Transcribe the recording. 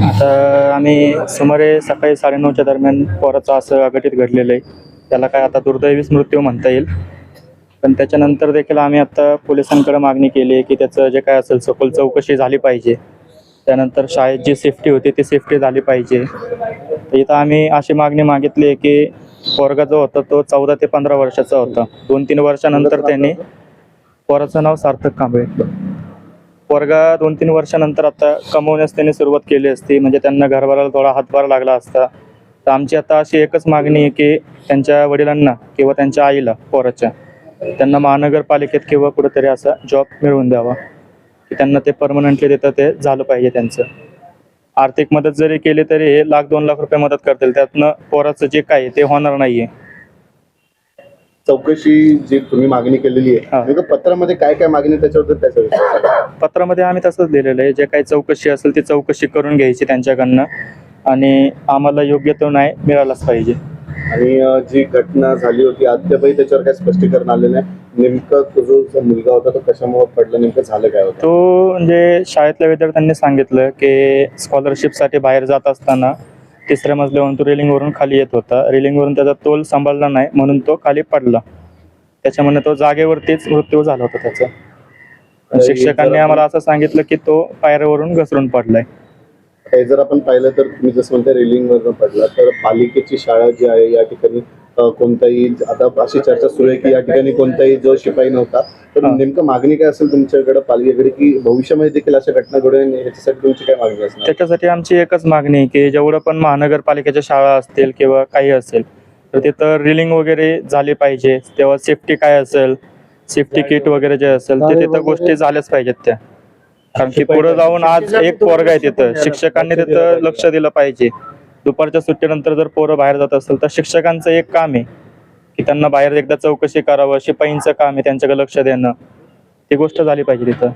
आता आम्ही सुमारे सकाळी साडेनऊच्या दरम्यान पोराचं असं अघटित घडलेलं आहे. त्याला काय आता दुर्दैवीच मृत्यू म्हणता येईल. पण त्याच्यानंतर देखील आम्ही आता पोलिसांकडे मागणी केली आहे की त्याचं जे काय असेल सखोल चौकशी झाली पाहिजे. त्यानंतर शाळेत जी सेफ्टी होती ती सेफ्टी झाली पाहिजे. तर इथं आम्ही अशी मागणी मागितली आहे की पोरगा जो होता तो चौदा ते पंधरा वर्षाचा होता. दोन तीन वर्षानंतर त्यांनी पोराचं नाव सार्थक कांबळे. पोरगा दोन तीन वर्षानंतर आता कमवण्यास त्यांनी सुरुवात केली असती. म्हणजे त्यांना घरभराला थोडा हातभार लागला असता. तर आमची आता अशी एकच मागणी आहे की त्यांच्या वडिलांना किंवा त्यांच्या आईला पोराच्या त्यांना महानगरपालिकेत किंवा कुठेतरी असा जॉब मिळवून द्यावा. की त्यांना ते परमनंटली देतं ते झालं पाहिजे त्यांचं. आर्थिक मदत जरी केली तरी हे लाख दोन लाख रुपये मदत करतील. त्यातनं पोराचं जे काय आहे ते होणार नाहीये. चौकशी जी तुम्ही मागणी केलेली. आहे नेमकं पत्रामध्ये काय काय मागणी त्याच्याबद्दल त्याचा विचार करा. पत्रामध्ये आम्ही तसंच दिलेलं आहे जे काही चौकशी असेल ती चौकशी करून घ्यायची त्यांच्याकडनं. आणि आम्हाला योग्य तो न्याय मिळालाच पाहिजे. आणि जी घटना झाली होती अद्यापही त्याच्यावर काही स्पष्टीकरण आलं नाही? नेमकं तो जो मुलगा होता तो कशामुळे पडला? नेमकं झालं काय होतं? तो म्हणजे शाळेतल्या विद्यार्थ्यांनी सांगितलं की स्कॉलरशिपसाठी बाहेर जात असताना तिसऱ्या मजल्यावरून तो रेलिंगवरून खाली येत होता. रेलिंगवरून त्याचा तोल सांभाळला नाही म्हणून तो खाली पडला. त्याच्यामुळे तो जागेवरतीच मृत्यू झाला होता त्याचा. शिक्षकांनी आम्हाला असं सांगितलं की तो पायऱ्यावरून घसरून पडलाय. जर आपण पाहिलं तर तुम्ही जसं म्हणता रेलिंग वर पडला. तर पालिकेची शाळा जी आहे या ठिकाणी कोणताही आता अशी चर्चा सुरू आहे की या ठिकाणी कोणताही जो शिपाई नव्हता तर. नेमकं मागणी काय असेल तुमच्याकडे पालिकेकडे की भविष्यामध्ये देखील अशा घटना घडू नये याच्यासाठी तुमची काय मागणी असणार? त्याच्यासाठी आमची एकच मागणी आहे की जेवढं पण महानगरपालिकेच्या शाळा असतील किंवा काही असेल तर तिथं रिलिंग वगैरे झाली पाहिजे तेव्हा सेफ्टी काय असेल सेफ्टी किट वगैरे जे असेल ते तिथं गोष्टी झाल्याच पाहिजेत त्या. कारण की पुढे जाऊन आज एक पोरगा आहे तिथं शिक्षकांनी तिथं लक्ष दिलं पाहिजे. दुपारच्या सुट्टीनंतर जर पोरं बाहेर जात असेल तर शिक्षकांचं एक काम आहे की त्यांना बाहेर एकदा चौकशी करावं शिपाईंचं काम आहे त्यांच्याकडे लक्ष देणं. ती गोष्ट झाली पाहिजे तिथं.